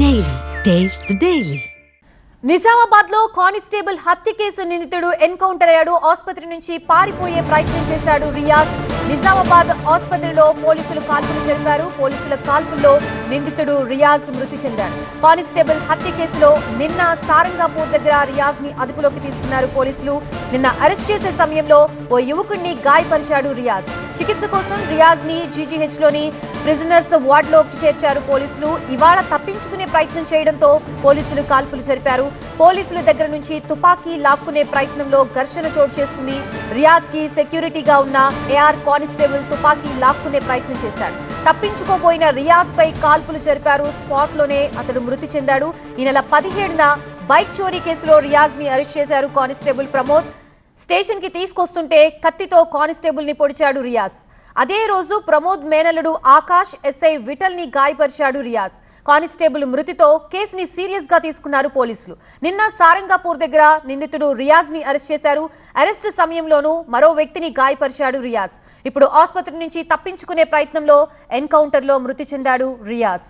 Daily taste daily నిజామాబాద్లో constable హత్య case నిందితుడు ఎన్కౌంటర్ అయ్యాడు. ఆసుపత్రి నుంచి పారిపోయే ప్రయత్నం చేశాడు రియాజ్. నిజామాబాద్ ఆసుపత్రిలో పోలీసులు కాల్పులు జరిపారు. పోలీసుల కాల్పుల్లో నిందితుడు రియాజ్ మృతి చెందాడు. కానిస్టేబుల్ హత్య కేసులో నిన్న సారంగాపూర్ దగ్గర రియాజ్ని అదుపులోకి తీసుకున్నారు పోలీసులు. నిన్న అరెస్ట్ చేసే సమయంలో ఓ యువకుడిని గాయపరిచాడు రియాజ్. చికిత్స కోసం రియాజ్ని జీజీహెచ్లోని ప్రిజనర్స్ వార్డ్లోకి చేర్చారు పోలీసులు. ఇవాళ తప్పించుకునే ప్రయత్నం చేయడంతో పోలీసులు కాల్పులు జరిపారు. పోలీసుల దగ్గర నుంచి తుపాకీ లాక్కునే ప్రయత్నంలో ఘర్షణ చోటు చేసుకుంది. రియాజ్కి సెక్యూరిటీగా ఉన్న ఏఆర్ కానిస్టేబుల్ తుపాకీ లాక్కునే ప్రయత్నం చేశాడు. తప్పించుకోబోయిన రియాజ్ పై కాల్పులు జరిపారు. స్పాట్లోనే అతడు మృతి చెందాడు. ఈ నెల పదిహేడున బైక్ చోరీ కేసులో రియాజ్ని అరెస్ట్ చేశారు కానిస్టేబుల్ ప్రమోద్. స్టేషన్కి తీసుకొస్తుంటే కత్తితో కానిస్టేబుల్ని పొడిచాడు రియాజ్. అదే రోజు ప్రమోద్ మేనలుడు ఆకాష్ ఎస్ఐ విఠల్ని గాయపరిచాడు రియాజ్. కానిస్టేబుల్ మృతితో కేసుని సీరియస్గా తీసుకున్నారు పోలీసులు. నిన్న సారంగాపూర్ దగ్గర నిందితుడు రియాజ్ని అరెస్ట్ చేశారు. అరెస్ట్ సమయంలోనూ మరో వ్యక్తిని గాయపరిచాడు రియాజ్. ఇప్పుడు ఆసుపత్రి నుంచి తప్పించుకునే ప్రయత్నంలో ఎన్కౌంటర్లో మృతి చెందాడు రియాజ్.